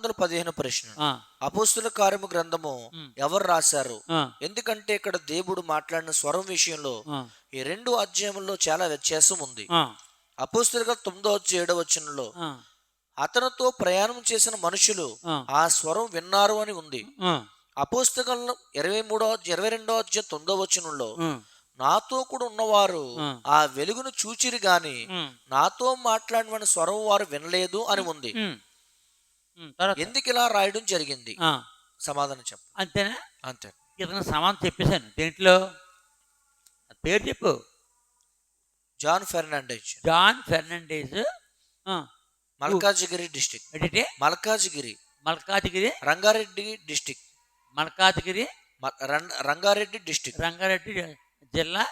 వందల పదిహేను ప్రశ్న అపోస్తుల కార్యము గ్రంథము. ఎవరు రాశారు? ఎందుకంటే ఇక్కడ దేవుడు మాట్లాడిన స్వరం విషయంలో ఈ రెండు అధ్యాయముల్లో చాలా వ్యత్యాసం ఉంది. అపోస్తులుగా తొమ్మిదో ఏడవ వచనంలో అతనితో ప్రయాణం చేసిన మనుషులు ఆ, స్వరం విన్నారు అని ఉంది. అపోస్తకంలో ఇరవై మూడో ఇరవై రెండో అధ్యాయం తొమ్మిదో వచనంలో నాతో కూడా ఉన్నవారు ఆ. వెలుగును చూచిరి గాని నాతో మాట్లాడిన స్వరం వారు వినలేదు అని ఉంది. ఎందుకు ఇలా రాయడం జరిగింది? సమాధానం చెప్పు. అంతేనా? అంతే. ఇతను సమాధానం చెప్పేశాను. దేంట్లో? పేరు చెప్పు. John Fernandez. John Fernandez. Malkajgiri district. ఏంటంటే మల్కాజిగిరి. మల్కాజ్గిరి? రంగారెడ్డి డిస్టిక్. మల్కాజ్గిరి? రంగారెడ్డి డిస్టిక్. రంగారెడ్డి జిల్లా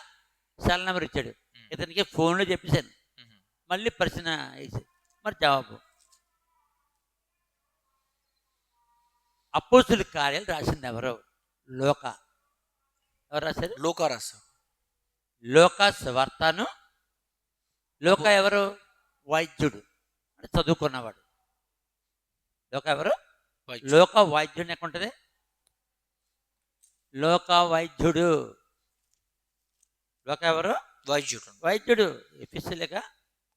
సెల్ నెంబర్ ఇచ్చాడు. ఇతనికి ఫోన్లో చెప్పేశాను. మళ్ళీ ప్రశ్న మరి జవాబు. అపోసుల కార్యాలు రాసింది ఎవరు? లోక. ఎవరు రాశారు? లోకారాస లోక స్వార్తను. లోక ఎవరు? వైద్యుడు. అంటే చదువుకున్నవాడు. లోక ఎవరు? లోక వైద్యుడు ఎక్కడ ఉంటుంది లోక వైద్యుడు. లోక ఎవరు? వైద్యుడు. వైద్యుడు. ఎఫిసిలేక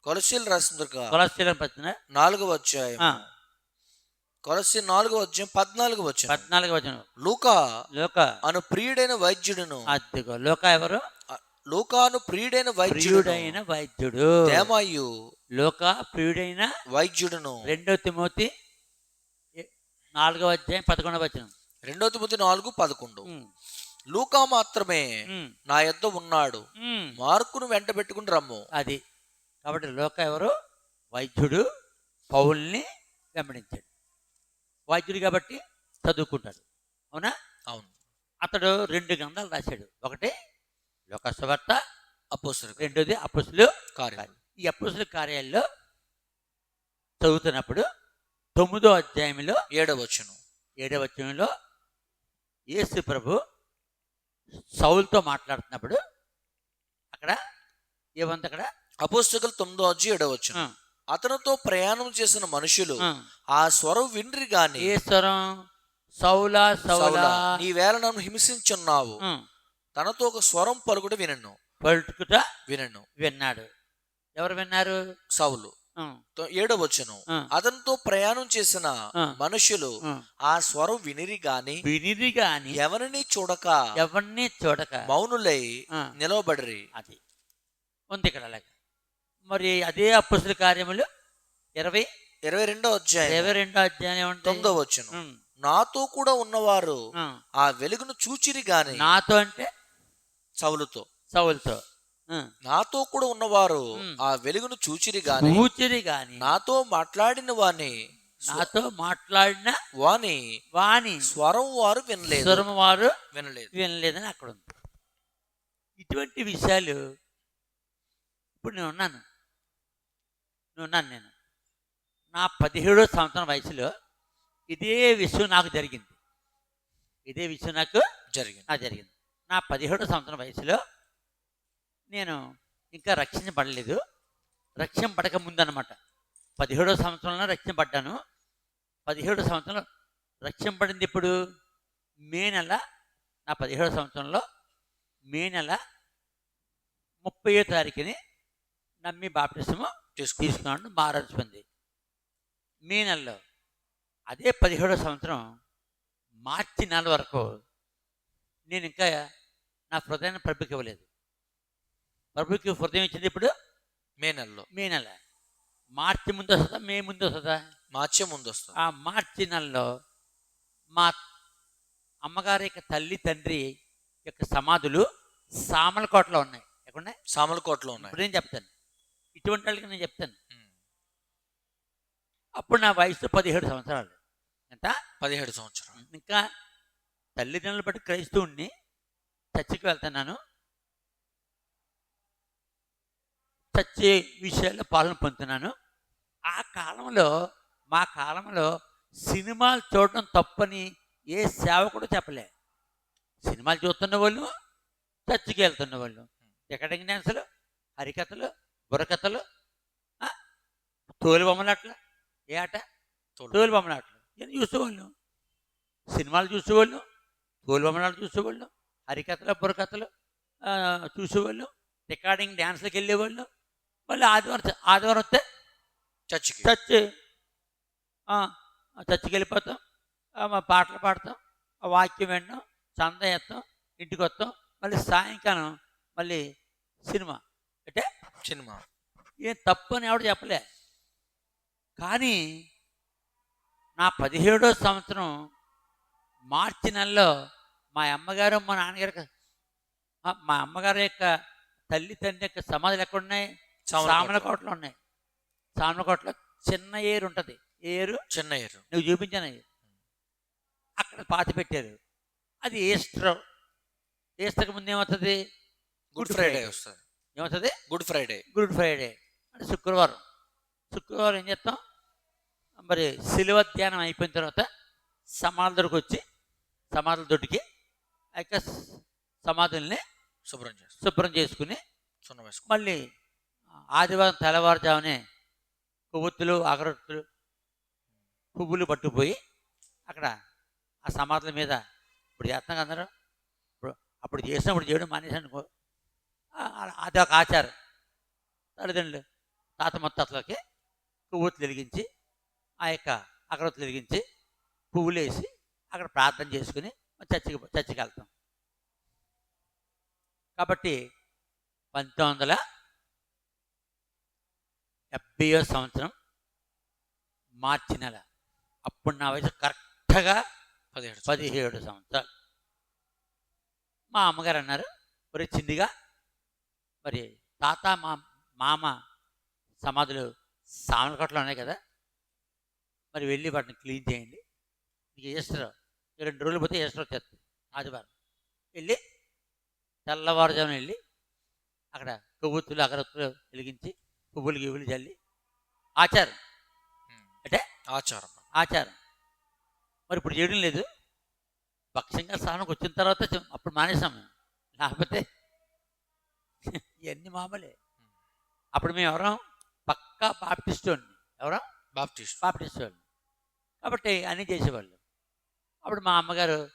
కొలసీలు రాసింది కొలస్ట్రాల్ పచ్చిన నాలుగవ అధ్యాయం. కొలసి నాలుగవ అధ్యాయం పద్నాలుగు వచ్చిన పద్నాలుగు వచ్చిన లూకా లోక. అను ప్రియుడైన వైద్యుడును. అదిగో లోక ఎవరు? లూకాను ప్రియుడైన వైద్యుడు ప్రియుడైన వైద్యుడు. దేమాయు లోక ప్రియుడైన వైద్యుడును. రెండో తిమోతి నాలుగవ అధ్యాయం పదకొండవ వచ్చిన రెండో తొమ్మిది నాలుగు పదకొండు. లూకా మాత్రమే నా యొద్ద ఉన్నాడు. మార్కును వెంట పెట్టుకుని రమ్ము. అది. కాబట్టి లోక ఎవరు? వైద్యుడు పౌల్ని వెంబడించాడు. వైద్యుడు కాబట్టి చదువుకుంటాడు. అవునా? అవును. అతడు రెండు గ్రంథాలు రాశాడు. ఒకటి లోకస్వార్త అపోసరు రెండోది అప్పుసులు కార్యం ఈ అప్పుసుల కార్యాల్లో చదువుతున్నప్పుడు తొమ్మిదో అధ్యాయంలో ఏడవచ్చును ఏడవ అధ్యాయంలో యేసు ప్రభు సౌలుతో మాట్లాడుతున్నప్పుడు అక్కడ ఏమంది అక్కడ? అపోస్తకులు తొమ్మిదో అజ్జి ఏడవచ్చును ఆ, అతనితో ప్రయాణం చేసిన మనుషులు ఆ. స్వరం విండ్రి గాని ఏ స్వరం? సౌలా సౌలా. సౌలా, నీ వేళ నన్ను హింసించున్నావు. తనతో ఒక స్వరం పలుకుట వినను. పలుకుట వినను. విన్నాడు. ఎవరు విన్నారు? సౌలు. ఏడవచ్చును. ఆ. అతనితో ప్రయాణం చేసిన. మనుషులు ఆ. స్వరం వినిరి గాని వినిది గాని ఎవరిని చూడక ఎవరిని చూడక మౌనులై. నిలవబడిరి. అది. ఉంది ఇక్కడ అలాగే. మరి అదే అప్పుసుల కార్యములు ఇరవై ఇరవై రెండో అధ్యాయం ఇరవై రెండో అధ్యాయం? తొమ్మిదో వచ్చును నాతో కూడా ఉన్నవారు. ఆ. వెలుగును చూచిరి గాని నాతో అంటే? సౌలుతో. సౌలుతో. ఉమ్. నాతో కూడా ఉన్నవారు. ఆ వెలుగును చూచిరి గాని కూర్చుని గాని నాతో మాట్లాడిన వాని నాతో మాట్లాడిన వాని వాణి స్వరం వారు వినలేదు. స్వరం వారు వినలేదు. వినలేదని అక్కడ ఉంది. ఇటువంటి విషయాలు ఇప్పుడు నేను ఉన్నాను. నేను ఉన్నాను నేను. నా పదిహేడో సంవత్సరం వయసులో ఇదే విషయం నాకు జరిగింది. ఇదే విషయం నాకు జరిగింది. నాకు జరిగింది. నా పదిహేడో సంవత్సరం వయసులో నేను ఇంకా రక్షించబడలేదు. రక్షింపడక ముందనమాట. పదిహేడో సంవత్సరంలో రక్షింపడ్డాను. పదిహేడో సంవత్సరంలో రక్షింపడింది ఇప్పుడు మే నెల నా పదిహేడో సంవత్సరంలో మే నెల ముప్పయో తారీఖుని నమ్మి బాప్టిసము తీసుకు తీసుకున్నాడు మారల్సింది మే నెలలో అదే పదిహేడో సంవత్సరం మార్చి నెల వరకు నేను ఇంకా నా హృదయాన్ని ప్రభుకి ఇవ్వలేదు. ప్రభుకి హృదయం ఇచ్చింది ఇప్పుడు మే నెలలో. మే నెల. మార్చి ముందు వస్తుందా? మే ముందు వస్తుందా? మార్చే ముందు వస్తుంది. ఆ మార్చి నెలలో మా అమ్మగారి యొక్క తల్లి తండ్రి యొక్క సమాధులు సామలకోటలో ఉన్నాయి. ఎక్కడున్నాయి? సామలకోటలో ఉన్నాయి. ఇప్పుడు నేను చెప్తాను? ఇటువంటి వాళ్ళకి నేను చెప్తాను. అప్పుడు నా వయసు పదిహేడు సంవత్సరాలు. ఎంత? పదిహేడు సంవత్సరం ఇంకా తల్లిదండ్రులు బట్టి క్రైస్తవుణ్ణి చర్చికి వెళ్తున్నాను. చర్చి విషయాల్లో పాలన పొందుతున్నాను. ఆ కాలంలో మా కాలంలో సినిమాలు చూడడం తప్పని ఏ సేవకుడు చెప్పలే. సినిమాలు చూస్తున్న వాళ్ళు చర్చికి వెళ్తున్న వాళ్ళు. ఎక్కడికి డ్యాన్సులు హరికథలు బుర్రకథలు? తోలు బొమ్మలాట్లు ఏ ఆట? తోలు. తోలు బొమ్మలాట్లు ఇవన్నీ చూసేవాళ్ళు? సినిమాలు చూసేవాళ్ళు? తోలుబొమ్మలాలు చూసేవాళ్ళు? హరికథలు బుర్రకథలు చూసేవాళ్ళు? రికార్డింగ్ డ్యాన్స్లకు వెళ్ళేవాళ్ళు? మళ్ళీ ఆదివారం ఆదివారం వస్తే చర్చికి. చర్చి. ఆ, ఆ చర్చికి వెళ్ళిపోతాం. పాటలు పాడతాం. వాక్యం వినడం చంద ఎత్తాం ఇంటికి వస్తాం. మళ్ళీ సాయంకాలం మళ్ళీ సినిమా. అంటే సినిమా. ఏం తప్పు అని ఎవడు చెప్పలే. కానీ నా పదిహేడో సంవత్సరం మార్చి నెలలో మా అమ్మగారు మా నాన్నగారు మా అమ్మగారి యొక్క తల్లి తండ్రి యొక్క సమాధులు ఎక్కడున్నాయి? సామలకోట. సామలకోటలో ఉన్నాయి. సామలకోటలో చిన్న ఏరు ఉంటుంది. ఏరు చిన్న ఏరు. నువ్వు చూపించాను. అక్కడ పాతి పెట్టారు. అది ఈస్టర్. ఈస్టర్కి ముందు ఏమవుతుంది గుడ్ ఫ్రైడే వస్తుంది. ఏమవుతుంది? గుడ్ ఫ్రైడే గుడ్ ఫ్రైడే అంటే శుక్రవారం. శుక్రవారం ఏం చేస్తాం? మరి శిలువ ధ్యానం అయిపోయిన తర్వాత సమాధుల దగ్గరకు వచ్చి సమాధుల దొడ్డికి యొక్క సమాధుల్ని శుభ్రం చేస్తాం. శుభ్రం చేసుకుని సున్నం మళ్ళీ ఆదివారం తెల్లవారుజామునే కొవ్వొత్తులు అగరొత్తులు పువ్వులు పట్టుకుపోయి అక్కడ ఆ సమాధుల మీద ఇప్పుడు చేస్తాం కదా ఇప్పుడు అప్పుడు చేసినప్పుడు చేయడం మానేసి అనుకో ఆ- ఆ- అది ఒక ఆచారం. తల్లిదండ్రులు తాత ముత్తాతలకి కొవ్వొత్తులు వెలిగించి ఆ యొక్క అగరొత్తులు వెలిగించి పువ్వులు వేసి అక్కడ ప్రార్థన చేసుకుని చర్చికి చర్చికి వెళ్తాం. కాబట్టి పంతొమ్మిది వందల డెబ్బయో సంవత్సరం మార్చి నెల అప్పుడు నా వయసు కరెక్ట్గా పదిహేడు పదిహేడు సంవత్సరాలు. మా అమ్మగారు అన్నారు ఒరే చిన్నిగా మరి తాత మా మామ సమాధులు సామలకోటలో ఉన్నాయి కదా? మరి వెళ్ళి వాటిని క్లీన్ చేయండి. నీకు ఈస్టర్ రెండు రోజులు పోతే ఈస్టర్ వచ్చేస్తుంది ఆదివారం. వెళ్ళి తెల్లవారుజామున వెళ్ళి అక్కడ కొవ్వొత్తులు అగరొత్తులు వెలిగించి పువ్వులు గివ్వులు చల్లి ఆచారం. అంటే? ఆచారం. ఆచారం. మరి ఇప్పుడు చేయడం లేదు. భక్ష్యంగా స్థానంకి వచ్చిన తర్వాత అప్పుడు మానేసాం మేము. లేకపోతే ఇవన్నీ మామూలే. అప్పుడు మేము ఎవరం? పక్కా బాప్టిస్ట్ వాడిని ఎవరం? బాప్టిస్ట్. బాప్టిస్ట్ వాళ్ళు కాబట్టి అన్నీ చేసేవాళ్ళు. అప్పుడు మా అమ్మగారు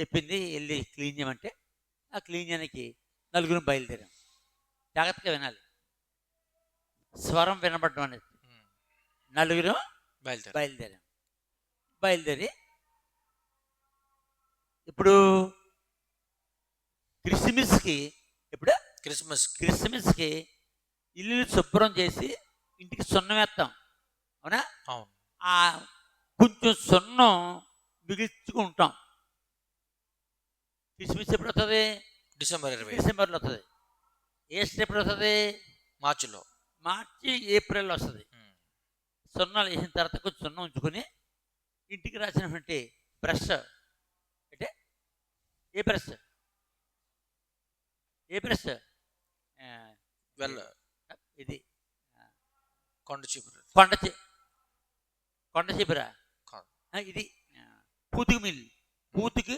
చెప్పింది వెళ్ళి క్లీన్ చేయమంటే ఆ క్లీన్ చేయడానికి నలుగురు బయలుదేరాం. జాగ్రత్తగా వినాలి. స్వరం వినబడడం అనేది. నలుగురు బయలుదేరు. బయలుదేరాం. బయలుదేరి ఇప్పుడు క్రిస్మస్కి ఇప్పుడు క్రిస్మస్ క్రిస్మస్కి ఇల్లు శుభ్రం చేసి ఇంటికి సున్నం వేస్తాం అవునా? అవును. ఆ కొంచెం సున్నం మిగిల్చుకుంటాం. క్రిస్మస్ ఎప్పుడు వస్తుంది డిసెంబర్ ఇరవై. డిసెంబర్లో వస్తుంది ఏస్టర్ ఎప్పుడు వస్తుంది మార్చిలో. మార్చి ఏప్రిల్లో వస్తుంది. సున్నాలు వేసిన తర్వాత కొంచెం సున్నం ఉంచుకొని ఇంటికి రాసినటువంటి బ్రష్. అంటే ఏ బ్రష్? ఏ వెళ్ళ ఇది. కొండ చీపురు. కొండ చి కొండ చీపురా? ఇది. పూతుకు మిల్లు పూతుకి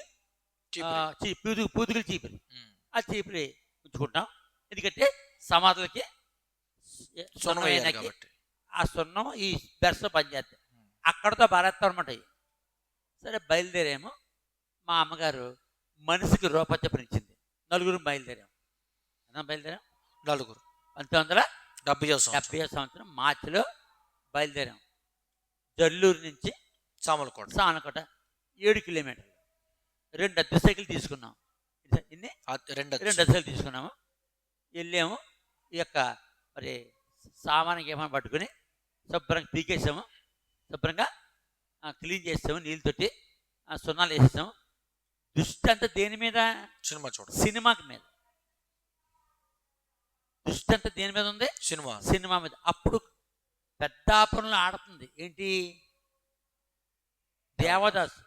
పూతుకు పూతుకులు చీపురు. ఆ చీపురి ఉంచుకుంటాం. ఎందుకంటే సమాధులకి సున్నం ఆ సున్నం ఈ బెర్స పనిచేస్తాయి. అక్కడతో భారత్తో అనమాట. సరే బయలుదేరాము. మా అమ్మగారు మనిషికి రూపాయి చొప్పునిచ్చింది నలుగురు బయలుదేరాం ఎంత బయలుదేరాం? నలుగురు. పంతొమ్మిది వందల డెబ్బై డెబ్బై సంవత్సరం మార్చిలో బయలుదేరాం. జల్లూరు నుంచి సామలకోట. సానకోట ఏడు కిలోమీటర్లు. రెండు అద్దె సైకిల్ తీసుకున్నాం. ఇన్ని రెండు రెండు అద్దె సైకిల్ తీసుకున్నాము. వెళ్ళాము. ఈ యొక్క మరి సామానికి ఏమైనా పట్టుకుని శుభ్రంగా పీకేసాము. శుభ్రంగా క్లీన్ చేసాము నీళ్ళతోటి. ఆ, సున్నాలు వేసేసాము. దృష్టి అంతా దేని మీద? సినిమా చూడ సినిమాకి మీద. దృష్టి అంతా దేని మీద ఉంది? సినిమా. సినిమా మీద. అప్పుడు పెద్దాపురంలో ఆడుతుంది. ఏంటి? దేవదాస్.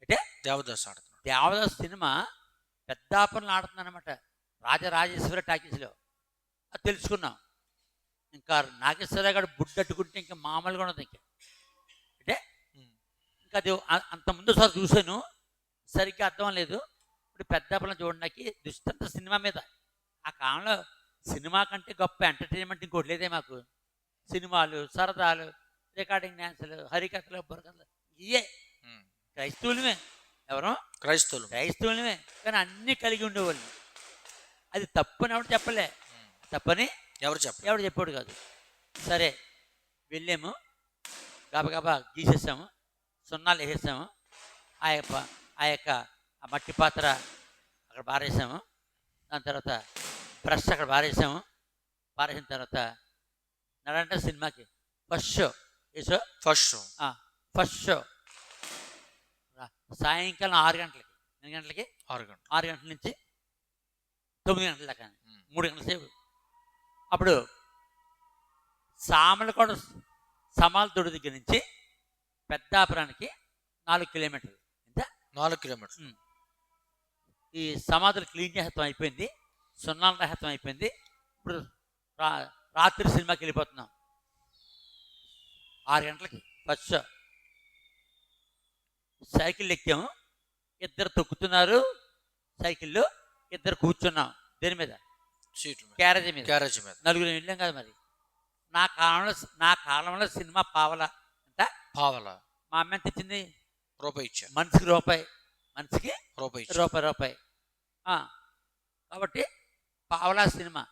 అంటే దేవదాస్ ఆడుతున్నాడు. దేవదాస్ సినిమా పెద్దాపురంలో ఆడుతుంది అనమాట రాజరాజేశ్వర టాకీస్లో. అది తెలుసుకున్నాం. ఇంకా నాగేశ్వర గారు బుడ్డట్టుకుంటే ఇంకా మామూలుగా ఉండదు ఇంకా. అంటే. ఇంకా అది అ- అంత ముందు సార్ చూశాను. సరిగ్గా అర్థం లేదు ఇప్పుడు పెద్దాపురం చూడడానికి దుష్టంత సినిమా మీద. ఆ కాలంలో సినిమా కంటే గొప్ప ఎంటర్టైన్మెంట్ ఇంకోటి లేదే మాకు. సినిమాలు సరదాలు రికార్డింగ్ డ్యాన్సులు హరికథలు బుర్రకథలు ఇయే. క్రైస్తవులమే. ఎవరు? క్రైస్తవులు. క్రైస్తవులమే. కానీ అన్నీ కలిగి ఉండేవాళ్ళు. అది తప్పని ఎవడు చెప్పలే. తప్పని ఎవరు చెప్పరు ఎవడు చెప్పాడు కాదు. సరే వెళ్ళాము. గబగబా గీసేసాము. సున్నాలు వేసేసాము. ఆ యొక్క ఆ యొక్క మట్టి పాత్ర అక్కడ బారేసాము దాని తర్వాత బ్రష్ అక్కడ బారేసాము బారేసిన తర్వాత నడంటే సినిమాకి first show. Show? First show. First show. సాయంకాలం ఆరు గంటలకి. ఎన్ని గంటలకి? ఆరు గంటలు. ఆరు గంటల నుంచి తొమ్మిది గంటల దాకా. మూడు గంటల సేపు. అప్పుడు సామలకోట సమాల తొడి దగ్గర నుంచి పెద్దాపురానికి నాలుగు కిలోమీటర్లు. ఎంత నాలుగు కిలోమీటర్లు. ఈ సమాధులు క్లీన్ చేస్తాం అయిపోయింది. సున్నాల రహత్వం అయిపోయింది. ఇప్పుడు రా రాత్రి సినిమాకి వెళ్ళిపోతున్నాం. ఆరు గంటలకి ఫస్ట్ షో. సైకిల్ ఎక్కాము ఇద్దరు తొక్కుతున్నారు. సైకిల్లో ఇద్దరు కూర్చున్నాం. దేని మీద? సీట్ల క్యారేజీ మీద. క్యారేజ్ మీద. నలుగురు వెళ్ళాం కదా మరి. నా కాలంలో నా కాలంలో సినిమా పావల ఎంత పావల. మా అమ్మ ఎంత ఇచ్చింది? రూపాయి ఇచ్చాను మనిషికి రూపాయి. మనిషికి రూపాయి రూపాయి రూపాయి. కాబట్టి పావలా సినిమా.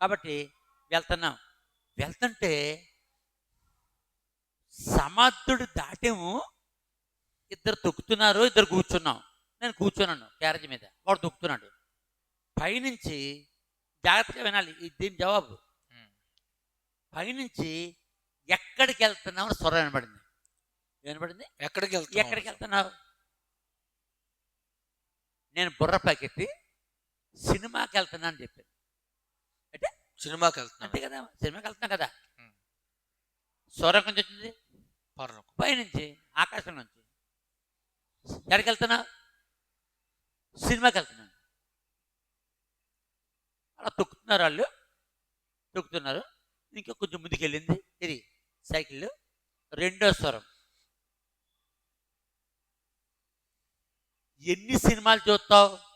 కాబట్టి వెళ్తున్నాం. వెళ్తుంటే సమాధుడు దాటేము ఇద్దరు తొక్కుతున్నారు ఇద్దరు కూర్చున్నాం. నేను కూర్చున్నాను క్యారేజ్ మీద. వాడు తొక్కుతున్నాడు. పైనుంచి జాగ్రత్తగా వినాలి. ఇది దీని జవాబు. పైనుంచి ఎక్కడికి వెళ్తున్నావు స్వరం వినబడింది. వినబడింది? ఎక్కడికి వెళ్తున్నావు? ఎక్కడికి వెళ్తున్నావు? నేను బుర్ర పైకెత్తి సినిమాకి వెళ్తున్నా అని చెప్పాను సినిమాకి వెళ్తున్నాను అంతే కదా సినిమాకి వెళ్తున్నా కదా. స్వరం కొంచెం వచ్చింది? పర్రకు పైనుంచి ఆకాశం నుంచి. ఎక్కడికి వెళ్తున్నా సినిమాకి వెళ్తున్నాను అలా తొక్కుతున్నారు వాళ్ళు. తొక్కుతున్నారు. ఇంకా కొంచెం ముందుకు వెళ్ళింది ఇది సైకిల్ రెండో స్వరం. ఎన్ని సినిమాలు చూస్తావు? అంటే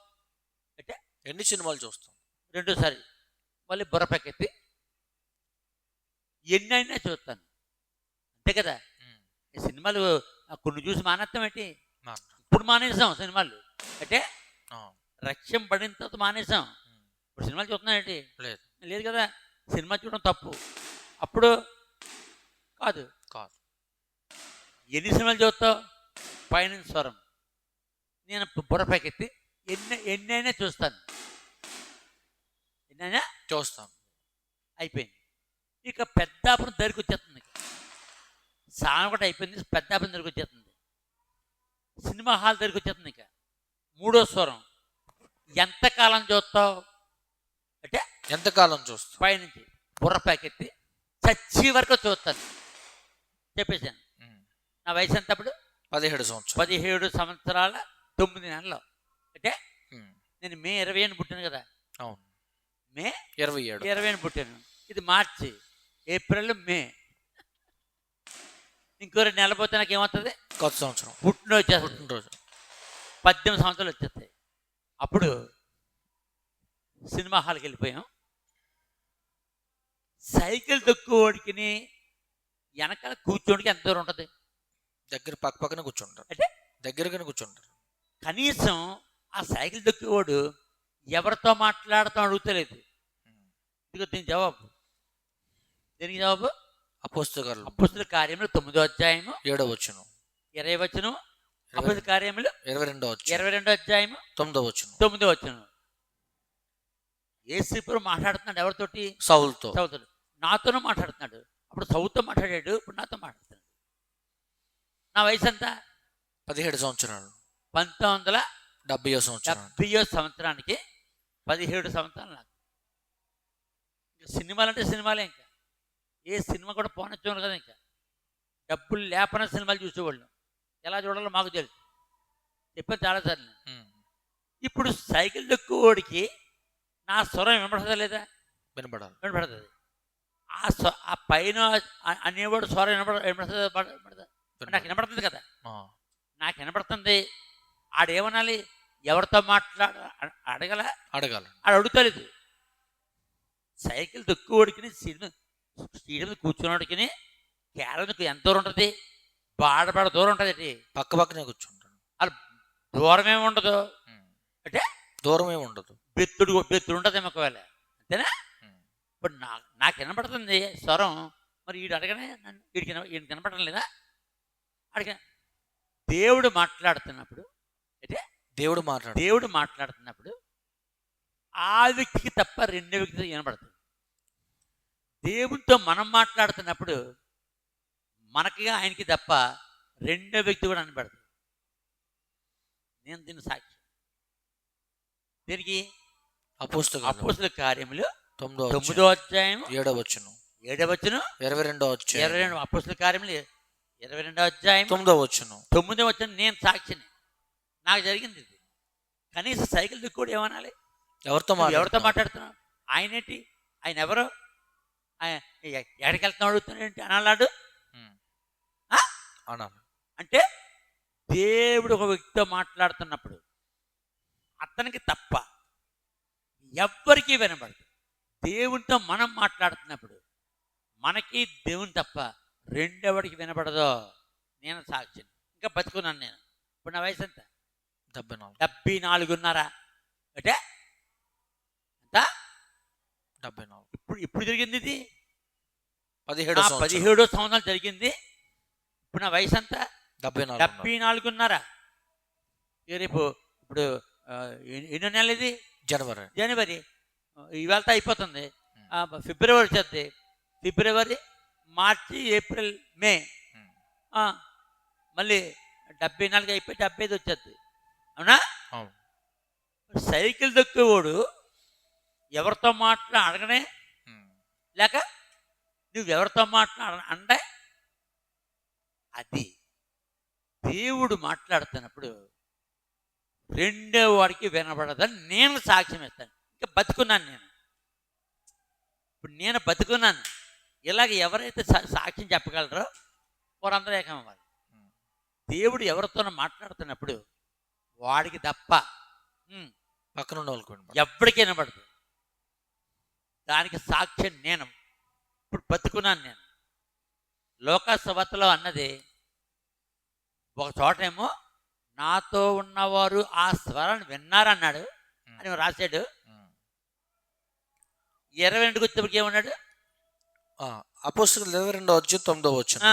ఎన్ని సినిమాలు చూస్తాం? రెండోసారి మళ్ళీ బుర్రపెక్కెత్తి ఎన్ని అయినా చూస్తాను. అంతే కదా? సినిమాలు కొన్ని చూసి మానేస్తాం ఏంటి? ఇప్పుడు మానేసాం సినిమాలు. అంటే ఆ. లక్ష్యం పడిన తర్వాత మానేసాం. ఇప్పుడు సినిమాలు చూస్తున్నాం ఏంటి? లేదు. లేదు కదా? సినిమా చూడడం తప్పు. అప్పుడు కాదు. కాదు. ఎన్ని సినిమాలు చూస్తావు? పైన స్వరం. నేను బుర్రపైకెత్తి ఎన్ని ఎన్నైనా చూస్తాను. ఎన్నైనా చూస్తాం. అయిపోయింది. ఇక పెద్దాపురం దగ్గరికి వచ్చేస్తుంది. సామె కూడా అయిపోయింది. పెద్దాపురం దగ్గరికి వచ్చేస్తుంది. సినిమా హాల్ దగ్గరికి వచ్చేస్తుంది ఇక. మూడో స్వరం. ఎంతకాలం చూస్తావు? అంటే ఎంతకాలం చూస్తాం పైనుంచి బుర్ర ప్యాకెత్తి చచ్చి వరకు చూస్తాను. చెప్పేశాను. ఉమ్. నా వయసు ఎంత అప్పుడు? పదిహేడు సంవత్సరం పదిహేడు సంవత్సరాల తొమ్మిది నెలలు. అంటే. నేను మే ఇరవై అని పుట్టాను కదా. అవును. మే ఇరవై ఏడు. ఇరవై పుట్టాను ఇది మార్చి ఏప్రిల్ మే. ఇంకో రెండు నెలలు పోతే నాకు ఏమవుతుంది కొత్త సంవత్సరం. పుట్టిన వచ్చేస్తుంది పుట్టినరోజు. పద్దెనిమిది సంవత్సరాలు వచ్చేస్తాయి. అప్పుడు సినిమా హాల్కి వెళ్ళిపోయాం. సైకిల్ తొక్కువడికి వెనకాల కూర్చోడికి ఎంత దూరం ఉంటుంది? దగ్గర పక్క పక్కన కూర్చుంటారు. అంటే? దగ్గరగానే కూర్చుంటారు. కనీసం ఆ సైకిల్ తొక్కేవాడు ఎవరితో మాట్లాడుతూ అడుగుతలేదు. ఇదిగో దీని జవాబు. దీనికి జవాబు? అపోస్తకాలు అప్పుస్తుల కార్యములు తొమ్మిదో అధ్యాయము ఏడో వచ్చును ఇరవై వచ్చును ఇరవై అప్పుస్తుల కార్యములు ఇరవై రెండో ఇరవై రెండో అధ్యాయము తొమ్మిదో వచ్చును తొమ్మిదో వచ్చును ఏసుప్రభు మాట్లాడుతున్నాడు ఎవరితోటి? సౌల్తో. సౌతుడు నాతోనూ మాట్లాడుతున్నాడు. అప్పుడు సౌతో మాట్లాడాడు ఇప్పుడు నాతో మాట్లాడుతున్నాడు. నా వయసు ఎంత? పదిహేడు సంవత్సరాలు. పంతొమ్మిది వందల డెబ్బై సంవత్సరం డెబ్బయో సంవత్సరానికి పదిహేడు సంవత్సరాలు నాకు. ఇంకా సినిమాలు అంటే సినిమాలే ఇంకా. ఏ సినిమా కూడా పోనొచ్చేవాళ్ళు కదా ఇంకా. డబ్బులు లేపన సినిమాలు చూసేవాళ్ళు. ఎలా చూడాలో మాకు తెలుసు. చెప్పాను చాలాసార్లు. ఇప్పుడు సైకిల్ దొక్కువాడికి నా స్వరం వినపడదా లేదా? వినపడాలి. వినపడుతుంది ఆ స్వ ఆ పైన అనేవాడు స్వరం వినపడ వినపడుతుందా వినపడదా? నాకు వినపడుతుంది కదా. నాకు వినపడుతుంది. ఆడేమనాలి? ఎవరితో మాట్లాడ అడగల? అడగాలి. ఆడు అడుగుతలేదు. సైకిల్ తొక్కువాడికి సీట్ మీద సీట్ మీద కూర్చున్నవాడికి క్యారెన్కు ఎంత దూరం ఉంటుంది? బాడబాడ దూరం ఉంటుంది పక్క పక్కనే కూర్చుంటాను అలా దూరం ఏమి ఉండదు. అంటే? దూరం ఏమి ఉండదు. బెత్తుడు బెత్తుడు ఉంటుంది ఒకవేళ. అంతేనా. ఇప్పుడు నా నాకు వినపడుతుంది స్వరం. మరి వీడు అడగనే నన్ను. వీడికి వీడికి కనపడడం లేదా? అడిగ దేవుడు మాట్లాడుతున్నప్పుడు అంటే దేవుడు మాట్లాడు. దేవుడు మాట్లాడుతున్నప్పుడు ఆ వ్యక్తికి తప్ప రెండో వ్యక్తితో వినపడుతుంది దేవుడితో మనం మాట్లాడుతున్నప్పుడు మనకి ఆయనకి తప్ప రెండో వ్యక్తి కూడా వినపడుతుంది నేను దీన్ని సాక్షి దీనికి? అపోస్తలు అపోస్తుల కార్యములు తొమ్మిదో తొమ్మిదో అధ్యాయం ఏడో వచ్చును ఏడవచ్చును ఇరవై రెండో వచ్చాయి ఇరవై రెండు అపోస్తుల కార్యములు ఇరవై రెండో అధ్యాయం? తొమ్మిదో వచ్చును తొమ్మిదో వచ్చిన నేను సాక్షిని. నాకు జరిగింది ఇది. కనీసం సైకిల్ దిక్కుడు ఏమనాలి? ఎవరితో ఎవరితో మాట్లాడుతున్నావు? ఆయన ఏంటి ఆయన ఎవరు? ఆయన ఎక్కడికి వెళ్తున్నావు అడుగుతున్నాడు అనాలాడు ఉమ్. ఆ? అనాలి. అంటే దేవుడు ఒక వ్యక్తితో మాట్లాడుతున్నప్పుడు అతనికి తప్ప ఎవ్వరికీ వినబడదు. దేవునితో మనం మాట్లాడుతున్నప్పుడు మనకి దేవుని తప్ప రెండెవడికి వినబడదో నేను సాక్షిని. ఇంకా బతుకున్నాను నేను. ఇప్పుడు నా వయసు ఎంత? డెబ్బై నాలుగు. డెబ్బై నాలుగున్నర. అంటే? ఎంత? డెబ్బై నాలుగు. ఇప్పుడు ఇప్పుడు జరిగింది ఇది? పదిహేడు పదిహేడో సంవత్సరాలు జరిగింది. ఇప్పుడు నా వయసు ఎంత? డెబ్బై నాలుగు డెబ్బై నాలుగున్నర. రేపు ఇప్పుడు ఎన్ని- నెలలు ఇది? జనవరి. జనవరి. ఇవాళ అయిపోతుంది. ఫిబ్రవరి వచ్చేది ఫిబ్రవరి మార్చి ఏప్రిల్ మే. మళ్ళీ డెబ్బై నాలుగు అయిపోయి డెబ్బై ఐదు వచ్చేది. అవునా? సైకిల్ దొక్కేవాడు ఎవరితో మాట్లా అడగనే. లేక నువ్వు ఎవరితో మాట్లాడ అంటే అది దేవుడు మాట్లాడుతున్నప్పుడు రెండో వాడికి వినబడదని నేను సాక్ష్యం ఇస్తాను. ఇంకా బతుకున్నాను నేను. ఇప్పుడు నేను బతుకున్నాను. ఇలాగ ఎవరైతే సాక్ష్యం చెప్పగలరో వారందరూ ఏకమవ్వాలి. దేవుడు ఎవరితోనో మాట్లాడుతున్నప్పుడు వాడికి తప్ప పక్కన వాళ్ళకి. ఎవ్వడికి వినబడదు దానికి సాక్ష్యం నేను. ఇప్పుడు బతుకున్నాను నేను. లోకసభలో అన్నది ఒక చోటేమో నాతో ఉన్నవారు ఆ స్వరాన్ని విన్నారన్నాడు. అని రాశాడు. ఇరవై రెండుకి వచ్చేప్పటికి ఏమన్నాడు? అపోస్తలు ఇరవై రెండో వచ్చి తొమ్మిదో వచ్చును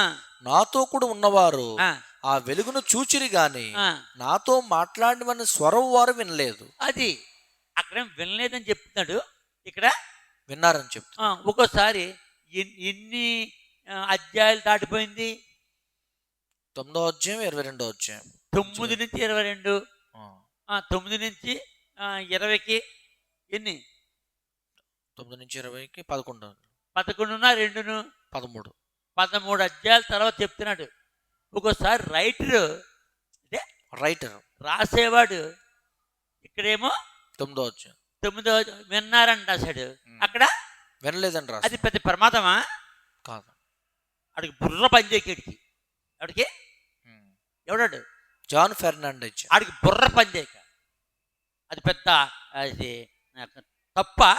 నాతో కూడా ఉన్నవారు ఆ, వెలుగును చూచిరి గాని. నాతో మాట్లాడినవని స్వరం వారు వినలేదు. అది అక్కడేం వినలేదని చెప్తున్నాడు. ఇక్కడ విన్నారని చెప్తా ఒక్కోసారి ఎన్- ఎన్ని అధ్యాయాలు దాటిపోయింది? తొమ్మిదో అధ్యాయం ఇరవై రెండో అధ్యాయం. తొమ్మిది నుంచి ఇరవై రెండు. తొమ్మిది నుంచి ఇరవైకి ఎన్ని? తొమ్మిది నుంచి ఇరవైకి పదకొండు. పదకొండున రెండును? పదమూడు. పదమూడు అధ్యాయాల తర్వాత చెప్తున్నాడు. ఒక్కోసారి రైటర్ అంటే రైటర్ రాసేవాడు ఇక్కడేమో తొమ్మిదో అధ్యాయం. తొమ్మిదో విన్నారని రాశాడు అక్కడ? వినలేదని అది పెద్ద ప్రమాదమా? కాదు. అడికి బుర్ర పనిచేయకి అడికి. ఎవడాడు? John Fernandez. ఆడికి బుర్ర పనిచేయక అది పెద్ద అది తప్ప.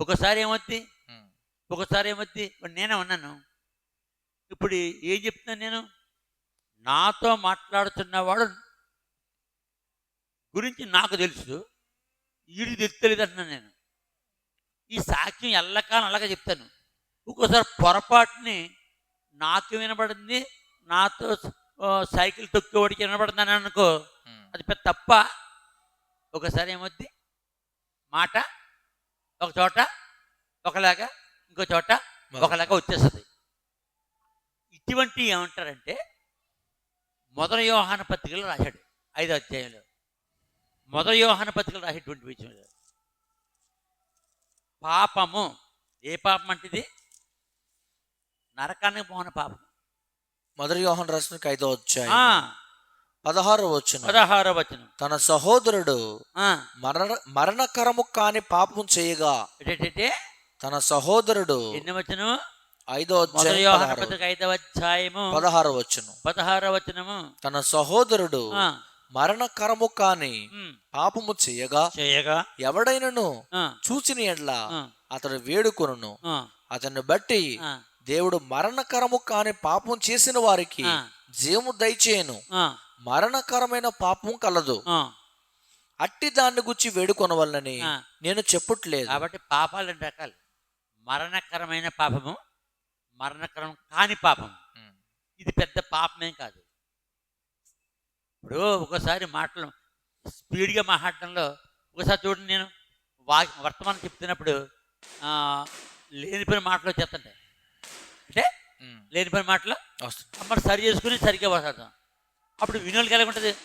ఒకసారి ఏమవుద్ది ఉమ్. ఒకసారి ఇప్పుడు నేనే ఉన్నాను. ఇప్పుడు ఏం చెప్తున్నాను నేను? నాతో మాట్లాడుతున్నవాడు గురించి నాకు తెలుసు. వీడికి తెలుస్తలేదు అంటున్నాను నేను. ఈ సాక్ష్యం ఎల్లకాలం అలాగే చెప్తాను. ఒక్కోసారి పొరపాటుని నాకు వినబడింది నాతో సైకిల్ తొక్కేవాడికి వినబడుతున్నాను అనుకో. అది పెద్ద తప్ప. ఒకసారి ఏమొద్ది? మాట ఒక చోట ఒకలాగా ఇంకో చోట ఒకలాగా వచ్చేస్తుంది. ఇటువంటి ఏమంటారంటే మొదటి యోహాన పత్రికలో రాశాడు ఐదో అధ్యాయంలో. మొదటి యోహాన పత్రికలో రాసేటువంటి విషయంలో పాపము ఏ పాపం అంటే ఇది నరకానికి పోన పాపం. మొదటి యోహన్ రాసిన ఐదో అధ్యాయం. ఆ, పదహారు వచ్చును పదహారో వచనం. తన సహోదరుడు మరణ మరణకరము కాని పాపం చేయగా ఏంటంటే తన సహోదరుడు ఎన్ని వచనం ఐదో ఐదవ అధ్యాయము పదహారు వచ్చును పదహార వచనము. తన సహోదరుడు మరణకరము కాని పాపము చేయగా చేయగా ఎవడైనను ఆ, చూచిన ఎడ్ల అతడు వేడుకొనును. ఆ, అతన్ని బట్టి దేవుడు మరణకరము కాని పాపం చేసిన వారికి. జీవము దయచేయను. మరణకరమైన పాపం కలదు. అట్టి దాన్ని గుచ్చి వేడుకొనవలనని ఆ. నేను చెప్పుట్లేదు. కాబట్టి పాపాలు రెండు రకాలు. మరణకరమైన పాపము మరణకరం కాని పాపం. ఇది పెద్ద పాపమేం కాదు. ఇప్పుడు ఒకసారి మాటలు స్పీడ్గా మాట్లాడటంలో ఒకసారి చూడండి నేను వా వర్తమానం చెప్తున్నప్పుడు లేనిపోయిన మాటలు వచ్చేస్తుంటాయి. అంటే. లేనిపోయిన మాటలు వస్తుంది. అమ్మడు సరి చేసుకుని సరిగ్గా మాట్లాడతాం. అప్పుడు వినోళ్ళకి ఎలా ఉంటుంది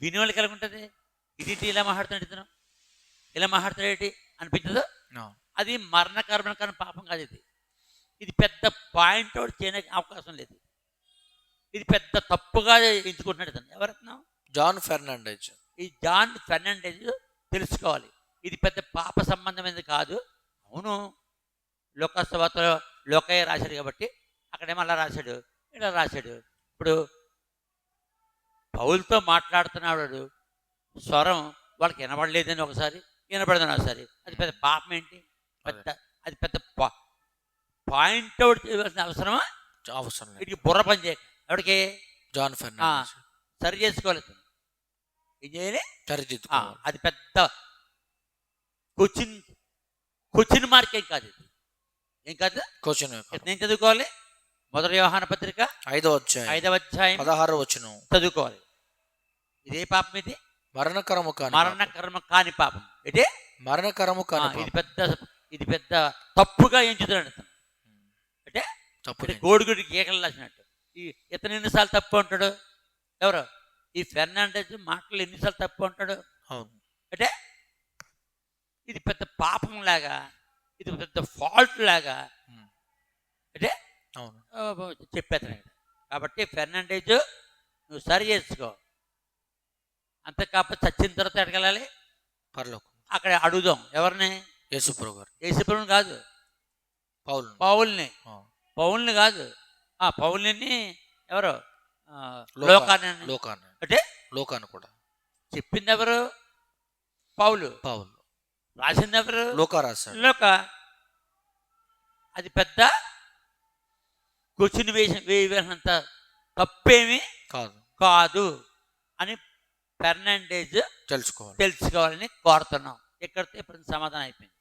వినోళ్ళకి ఎలా ఉంటుంది ఇది ఇలా మాట్లాడుతున్నాడు ఇతను? ఇలా మాట్లాడుతున్నాడు అనిపించదు? ఆ. అది మరణకరమైన కానీ పాపం కాదు ఇది. ఇది పెద్ద పాయింట్ అవుట్ చేయడానికి అవకాశం లేదు. ఇది పెద్ద తప్పుగా ఎంచుకుంటున్నాడు ఇతను. ఎవరత్నం? John Fernandez. ఈ జాన్ ఫెర్నాండెజ్ తెలుసుకోవాలి. ఇది పెద్ద పాప సంబంధమైనది కాదు. అవును లోకస్తవతలో లోకయ్య రాశాడు కాబట్టి అక్కడేమో అలా రాశాడు ఇలా రాశాడు. ఇప్పుడు పౌలతో మాట్లాడుతున్నాడు. స్వరం వాళ్ళకి వినబడలేదని ఒకసారి వినపడదని ఒకసారి. అది పెద్ద పాపం ఏంటి పెద్ద అది పెద్ద పాయింట్ అవుట్ చేయవలసిన అవసరమా? అవసరం వీటికి బుర్ర పని చేయక. ఎవరికి జాన్ ఫెర్నాండెజ్ సరి చేసుకోవాలి. ఏం చేయాలి? ఆ, సరిదిద్దుకోవాలి అది పెద్ద క్వశ్చన్ క్వశ్చన్ మార్క్ ఏం కాదు ఇది. ఏం కాదు? క్వశ్చన్ ఏం చదువుకోవాలి? మొదటి వ్యవహార పత్రిక. ఐదో అధ్యాయం. ఐదవ అధ్యాయం. పదహారు వచ్చును చదువుకోవాలి. ఇదే పాపం ఇది? మరణకరము కాని మరణ కర్మ కాని పాపం. ఇదే మరణకరము కాని ఇది. పెద్ద ఇది పెద్ద తప్పుగా ఎంచుతున్నాడు. తప్పు. గోడుగుడి గీకలు రాసినట్టు. ఈ ఇతను ఎన్నిసార్లు తప్పు అంటాడు? ఎవరు? ఈ ఫెర్నాండెజ్ మాటలు ఎన్నిసార్లు తప్పు అంటాడు? అవును. అంటే ఇది పెద్ద పాపం లాగా ఇది పెద్ద ఫాల్ట్ లాగా. అంటే చెప్పేతను కాబట్టి ఫెర్నాండేజ్ నువ్వు సరి చేసుకో. అంతే కాకపోతే చచ్చిన తర్వాత ఎడగలాలి. పరలోకం. అక్కడ అడుగుదాం. ఎవరిని? యేసుప్రభు గారు. యేసుప్రభుని కాదు. పౌలు పౌల్ని. పౌల్ని కాదు. ఆ పౌల్ని ఎవరు? లోకాన్ని. లోకాన్ని. అంటే? లోకాన్ని కూడా. చెప్పింది ఎవరు పౌలు. పౌలు. రాసింది ఎవరు లోకా రాశాడు. లోక. అది పెద్ద కూర్చుని వేసి వేయనంత తప్పేమీ కాదు. కాదు అని ఫెర్నాండేజ్ తెలుసుకోవాలి. తెలుసుకోవాలని కోరుతున్నాం. ఇక్కడితో ఇప్పుడు సమాధానం అయిపోయింది.